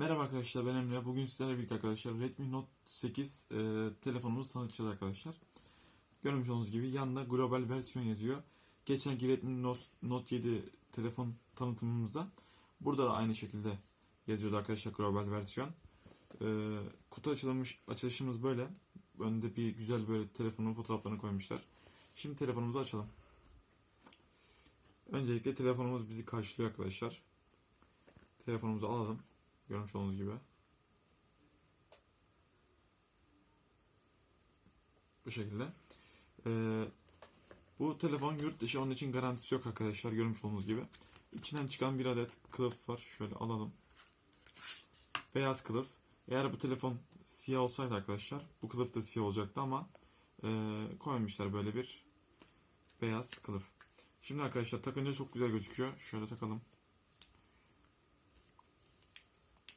Merhaba arkadaşlar ben Emre. Bugün sizlerle birlikte arkadaşlar Redmi Note 8 e, telefonumuzu tanıtacağız arkadaşlar. Görmüş olduğunuz gibi yanında global versiyon yazıyor. Geçenki Redmi Note, Note 7 telefon tanıtımımızda burada da aynı şekilde yazıyordu arkadaşlar global versiyon. E, kutu açılmış açılışımız böyle. Önde bir güzel böyle telefonun fotoğraflarını koymuşlar. Şimdi telefonumuzu açalım. Öncelikle telefonumuz bizi karşılıyor arkadaşlar. Telefonumuzu alalım. Görmüş olduğunuz gibi. Bu şekilde. Ee, bu telefon yurt dışı onun için garantisi yok arkadaşlar görmüş olduğunuz gibi. İçinden çıkan bir adet kılıf var. Şöyle alalım. Beyaz kılıf. Eğer bu telefon siyah olsaydı arkadaşlar bu kılıf da siyah olacaktı ama e, koymuşlar böyle bir beyaz kılıf. Şimdi arkadaşlar takınca çok güzel gözüküyor. Şöyle takalım.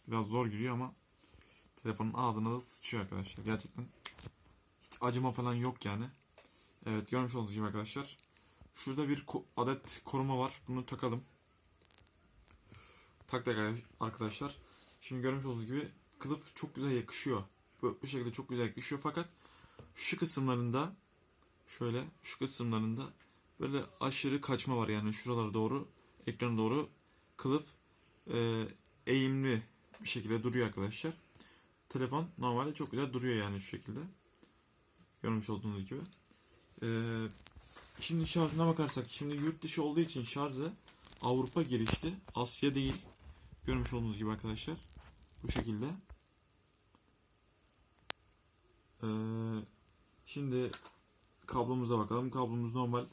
Biraz zor giriyor ama telefonun ağzına da sıçıyor arkadaşlar. Gerçekten hiç acıma falan yok yani. Evet görmüş olduğunuz gibi arkadaşlar. Şurada bir adet koruma var. Bunu takalım. Taktık arkadaşlar. Şimdi görmüş olduğunuz gibi kılıf çok güzel yakışıyor. Bu, bu şekilde çok güzel yakışıyor fakat şu kısımlarında şöyle şu kısımlarında böyle aşırı kaçma var yani şuralara doğru ekrana doğru kılıf e, eğimli bir şekilde duruyor arkadaşlar. Telefon normalde çok güzel duruyor yani şu şekilde. Görmüş olduğunuz gibi. Ee, şimdi şarjına bakarsak şimdi yurt dışı olduğu için şarjı Avrupa girişli. Asya değil. Görmüş olduğunuz gibi arkadaşlar. Bu şekilde. Ee, şimdi kablomuza bakalım. Kablomuz normal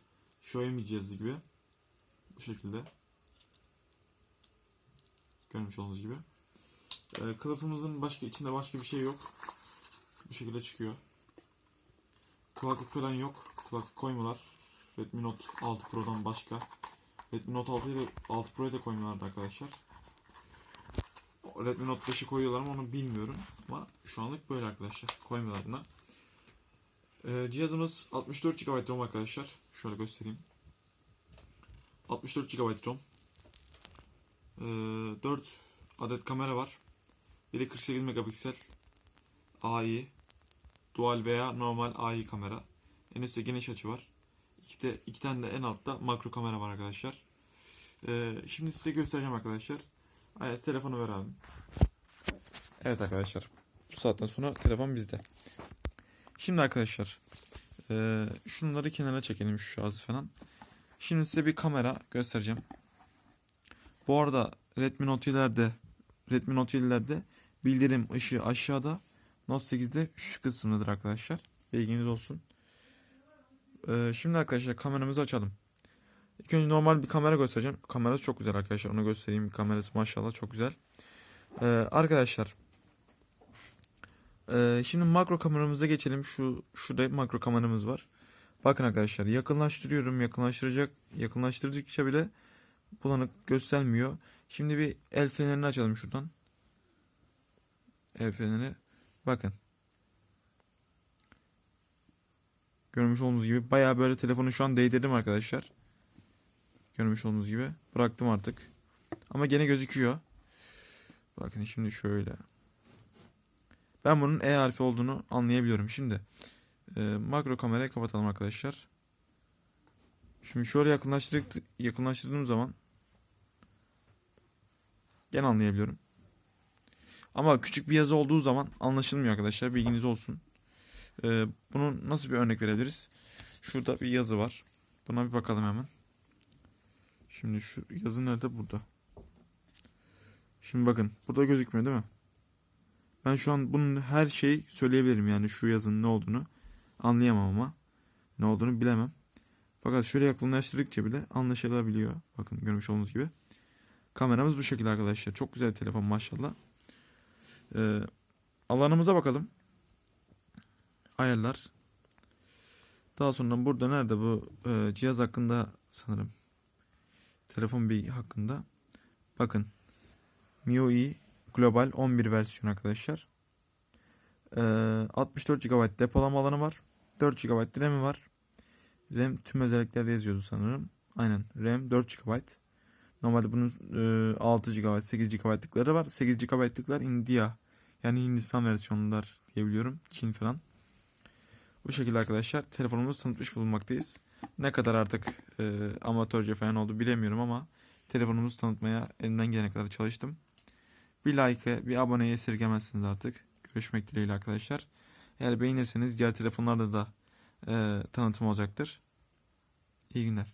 Xiaomi cihazı gibi. Bu şekilde. Görmüş olduğunuz gibi. Ee, kılıfımızın başka içinde başka bir şey yok. Bu şekilde çıkıyor. Kulaklık falan yok. Kulaklık koymuyorlar. Redmi Note 6 Pro'dan başka. Redmi Note 6 ile 6 Pro'yu da koymuyorlardı arkadaşlar. Redmi Note 5'i koyuyorlar mı onu bilmiyorum. Ama şu anlık böyle arkadaşlar. Koymuyorlar buna. Ee, cihazımız 64 GB ROM arkadaşlar. Şöyle göstereyim. 64 GB ROM. Ee, 4 adet kamera var. Biri 48 megapiksel AI dual veya normal AI kamera. En üstte geniş açı var. İki, de, iki tane de en altta makro kamera var arkadaşlar. Ee, şimdi size göstereceğim arkadaşlar. Ayaz telefonu ver abi. Evet arkadaşlar. Bu saatten sonra telefon bizde. Şimdi arkadaşlar. E, şunları kenara çekelim şu şarjı falan. Şimdi size bir kamera göstereceğim. Bu arada Redmi Note 7'lerde Redmi Note 7'lerde bildirim ışığı aşağıda. Note 8'de şu kısımdadır arkadaşlar. Bilginiz olsun. Ee, şimdi arkadaşlar kameramızı açalım. İlk önce normal bir kamera göstereceğim. Kamerası çok güzel arkadaşlar. Onu göstereyim. Kamerası maşallah çok güzel. Ee, arkadaşlar. Ee, şimdi makro kameramıza geçelim. Şu şurada makro kameramız var. Bakın arkadaşlar yakınlaştırıyorum. Yakınlaştıracak yakınlaştırdıkça bile bulanık göstermiyor. Şimdi bir el fenerini açalım şuradan. Feneri. Bakın. Görmüş olduğunuz gibi bayağı böyle telefonu şu an değdirdim arkadaşlar. Görmüş olduğunuz gibi. Bıraktım artık. Ama gene gözüküyor. Bakın şimdi şöyle. Ben bunun E harfi olduğunu anlayabiliyorum. Şimdi e, makro kamerayı kapatalım arkadaşlar. Şimdi şöyle yakınlaştırdık, yakınlaştırdığım zaman gene anlayabiliyorum. Ama küçük bir yazı olduğu zaman anlaşılmıyor arkadaşlar. Bilginiz olsun. Ee, bunu nasıl bir örnek verebiliriz? Şurada bir yazı var. Buna bir bakalım hemen. Şimdi şu yazı nerede? Burada. Şimdi bakın. Burada gözükmüyor değil mi? Ben şu an bunun her şeyi söyleyebilirim. Yani şu yazının ne olduğunu anlayamam ama. Ne olduğunu bilemem. Fakat şöyle yakınlaştırdıkça bile anlaşılabiliyor. Bakın görmüş olduğunuz gibi. Kameramız bu şekilde arkadaşlar. Çok güzel telefon maşallah. Ee, alanımıza bakalım. Ayarlar. Daha sonra burada nerede bu e, cihaz hakkında sanırım. Telefon bilgi hakkında. Bakın. MIUI Global 11 versiyon arkadaşlar. Ee, 64 GB depolama alanı var. 4 GB RAM'i var. RAM tüm özellikleri yazıyordu sanırım. Aynen. RAM 4 GB. Normalde bunun e, 6 GB, 8 GB'lıkları var. 8 GB'lıklar India yani Hindistan versiyonlar diyebiliyorum. Çin falan. Bu şekilde arkadaşlar telefonumuzu tanıtmış bulunmaktayız. Ne kadar artık e, amatörce falan oldu bilemiyorum ama telefonumuzu tanıtmaya elimden gelene kadar çalıştım. Bir like, bir aboneye esirgemezsiniz artık. Görüşmek dileğiyle arkadaşlar. Eğer beğenirseniz diğer telefonlarda da e, tanıtım olacaktır. İyi günler.